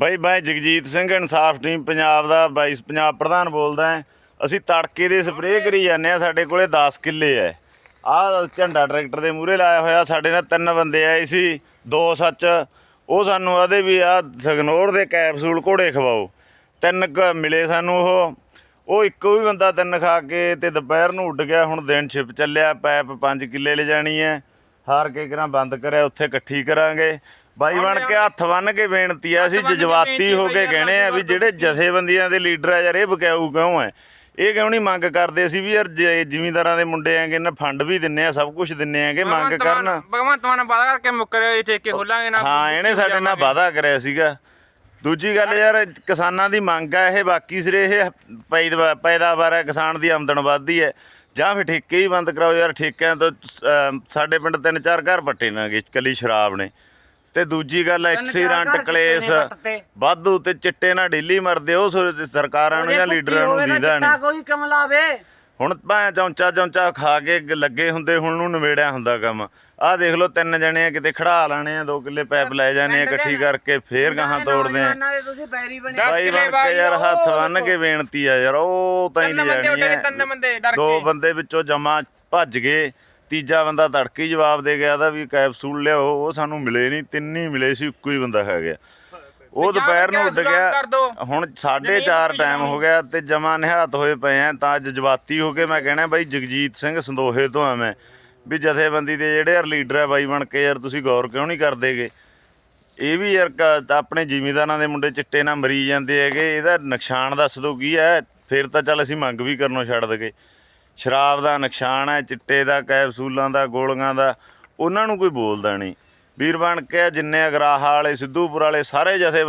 ਬਾਈ ਮੈਂ ਜਗਜੀਤ ਸਿੰਘ ਇਨਸਾਫ ਟੀਮ ਪੰਜਾਬ ਦਾ ਵਾਈਸ ਪੰਜਾਬ ਪ੍ਰਧਾਨ ਬੋਲਦਾ ਹਾਂ। ਅਸੀਂ ਤੜਕੇ ਦੇ ਸਪਰੇਅ ਕਰੀ ਜਾਂਦੇ ਆ ਸਾਡੇ ਕੋਲੇ 10 ਕਿੱਲੇ ਐ ਆਹ ਝੰਡਾ ਟਰੈਕਟਰ ਦੇ ਮੂਹਰੇ ਲਾਇਆ ਹੋਇਆ ਸਾਡੇ ਨਾਲ ਤਿੰਨ ਬੰਦੇ ਆਏ ਸੀ ਦੋ ਸੱਚ। ਉਹ ਸਾਨੂੰ ਆਦੇ ਵੀ ਆ ਸਗਨੋਰ ਦੇ ਕੈਪਸੂਲ ਘੋੜੇ ਖਵਾਓ। ਤਿੰਨ ਕੁ ਮਿਲੇ ਸਾਨੂੰ ਉਹ। ਉਹ ਇੱਕੋ ਹੀ ਬੰਦਾ ਤਿੰਨ ਖਾ ਕੇ ਤੇ ਦੁਪਹਿਰ ਨੂੰ ਉੱਡ ਗਿਆ ਹੁਣ ਦਿਨ ਛਿਪ ਚੱਲਿਆ ਪੈਪ 5 ਕਿੱਲੇ ਲੈ ਜਾਣੀ ਐ ਹਾਰ ਕੇ ਕਰਾਂ ਬੰਦ ਕਰਿਆ ਉੱਥੇ ਇਕੱਠੀ ਕਰਾਂਗੇ। ਬਾਈ ਬਣ ਕੇ ਹੱਥ ਬੰਨ ਕੇ ਬੇਨਤੀ ਆ ਅਸੀਂ ਜਜ਼ਬਾਤੀ ਹੋ ਕੇ ਕਹਿਣੇ ਆ ਵੀ ਜਿਹੜੇ ਜਥੇਬੰਦੀਆਂ ਦੇ ਲੀਡਰ ਆ ਯਾਰ ਇਹ ਬਕਾਊ ਕਿਉਂ ਐ? ਇਹ ਕਿਉਂ ਨਹੀਂ ਮੰਗ ਕਰਦੇ ਸੀ ਵੀ ਯਾਰ ਜੇ ਜ਼ਿਮੀਂਦਾਰਾਂ ਦੇ ਮੁੰਡੇ ਆਂਗੇ ਨਾ ਫੰਡ ਵੀ ਦਿੰਨੇ ਆ ਸਭ ਕੁਝ ਦਿੰਨੇ ਆਂਗੇ ਮੰਗ ਕਰਨ। ਭਗਵੰਤ ਮਾਨ ਵਾਦਾ ਕਰਕੇ ਮੁੱਕਰਿਆ ਠੇਕੇ ਖੋਲਾਂਗੇ ਨਾ ਹਾਂ ਇਹਨੇ ਸਾਡੇ ਨਾਲ ਵਾਅਦਾ ਕਰਿਆ ਸੀਗਾ। ਦੂਜੀ ਗੱਲ ਯਾਰ ਕਿਸਾਨਾਂ ਦੀ ਮੰਗ ਆ ਇਹ ਬਾਕੀ ਸਿਰੇ ਇਹ ਪੈਦਾ- ਪੈਦਾਵਾਰ ਹੈ ਕਿਸਾਨ ਦੀ ਆਮਦਨ ਵੱਧਦੀ ਹੈ। ਜਾਂ ਫਿਰ ਠੇਕੇ ਹੀ ਬੰਦ ਕਰਾਓ ਯਾਰ ਠੇਕਿਆਂ ਤੋਂ ਸਾਡੇ ਪਿੰਡ ਤਿੰਨ ਚਾਰ ਘਰ ਪੱਟੇ ਨਾਗੇ ਕੱਲੀ ਸ਼ਰਾਬ ਨੇ। ਤੇ ਦੂਜੀ ਗੱਲ ਐਕਸੀਡੈਂਟ ਕਲੇਸ਼ ਵਾਧੂ ਤੇ ਚਿੱਟੇ ਨਾਲ ਡੇਲੀ ਮਰਦੇ ਉਹ ਸਰਕਾਰਾਂ ਨੂੰ ਜਾਂ ਲੀਡਰਾਂ ਨੂੰ ਦੀਦਾ ਨਹੀਂ। ਕੋਈ ਕਮ ਲਾਵੇ। ਹੁਣ ਭਾਂ ਚੌਂਚਾ ਚੌਂਚਾ ਖਾ ਕੇ ਲੱਗੇ ਹੁੰਦੇ ਹੁਣ ਨੂੰ ਨਵੇੜਿਆ ਹੁੰਦਾ ਕੰਮ। ਆਹ ਦੇਖ ਲਓ ਤਿੰਨ ਜਣੇ ਆ ਕਿਤੇ ਖੜਾ ਲਾਣੇ ਆ ਦੋ ਕਿੱਲੇ ਪੈਪ ਲੈ ਜਾਣੇ ਆ ਇਕੱਠੀ ਕਰਕੇ ਫੇਰ ਗਾਹਾਂ ਤੋੜਦੇ ਆ। ਦੇ ਤੁਸੀਂ ਬੈਰੀ ਬਣੇ। ਬਾਈ ਬਣ ਕੇ ਯਾਰ ਹੱਥ ਬੰਨ ਕੇ ਬੇਨਤੀ ਆ ਯਾਰ ਉਹ ਤਾਂ ਹੀ ਨਹੀਂ ਬੰਦੇ ਉੱਡ ਜਾਣੀ ਡਰ ਦੋ। ਬੰਦੇ ਵਿੱਚੋਂ ਜਮਾ ਭੱਜ ਗਏ ਤੀਜਾ ਬੰਦਾ ਤੜਕੇ ਜਵਾਬ ਦੇ ਗਿਆ ਦਾ ਵੀ ਕੈਪਸੂਲ ਲਿਆਓ ਉਹ ਸਾਨੂੰ ਮਿਲੇ ਨਹੀਂ ਤਿੰਨ ਹੀ ਮਿਲੇ ਸੀ ਇੱਕੋ ਹੀ ਬੰਦਾ ਹੈ ਗਿਆ ਉਹ ਦੁਪਹਿਰ ਨੂੰ ਉੱਡ ਗਿਆ। ਹੁਣ 4:30 ਜ਼ਮੀਨ ਟਾਈਮ ਹੋ ਗਿਆ ਤੇ ਜਮਾ ਨਿਹਾਤ ਹੋਏ ਪਏ ਆ ਤਾਂ ਜਜ਼ਬਾਤੀ ਹੋ ਕੇ ਮੈਂ ਕਹਿਣਾ ਬਾਈ ਜਗਜੀਤ ਸਿੰਘ ਸੰਦੋਹੇ ਤੋਂ ਆ ਮੈਂ ਵੀ ਜਥੇਬੰਦੀ ਦੇ ਜਿਹੜੇ ਯਾਰ ਲੀਡਰ ਆ ਬਾਈ ਬਣ ਕੇ ਯਾਰ ਤੁਸੀਂ ਗੌਰ ਕਿਉਂ ਨਹੀਂ ਕਰਦੇਗੇ? ਇਹ ਵੀ ਯਾਰ ਆਪਣੇ ਜ਼ਿਮੀਂਦਾਰਾਂ ਦੇ ਮੁੰਡੇ ਚਿੱਟੇ ਨਾਲ ਮਰੀ ਜਾਂਦੇ ਹੈਗੇ ਇਹਦਾ ਨੁਕਸਾਨ ਦੱਸ ਦੋ ਕੀ ਹੈ? ਫਿਰ ਤਾਂ ਚੱਲ ਅਸੀਂ ਮੰਗ ਵੀ ਕਰਨੋਂ ਛੱਡ ਦਗੇ। ਸ਼ਰਾਬ ਦਾ ਨੁਕਸਾਨ ਹੈ ਚਿੱਟੇ ਦਾ ਕੈਪਸੂਲਾਂ ਦਾ ਗੋਲੀਆਂ ਦਾ ਉਹਨਾਂ ਨੂੰ ਕੋਈ ਬੋਲਦਾ ਨਹੀਂ। ਵੀਰ ਬਣ ਕੇ ਜਿੰਨੇ ਅਗਰਾਹ ਵਾਲੇ ਸਿੱਧੂਪੁਰ ਵਾਲੇ ਸਾਰੇ ਜਥੇ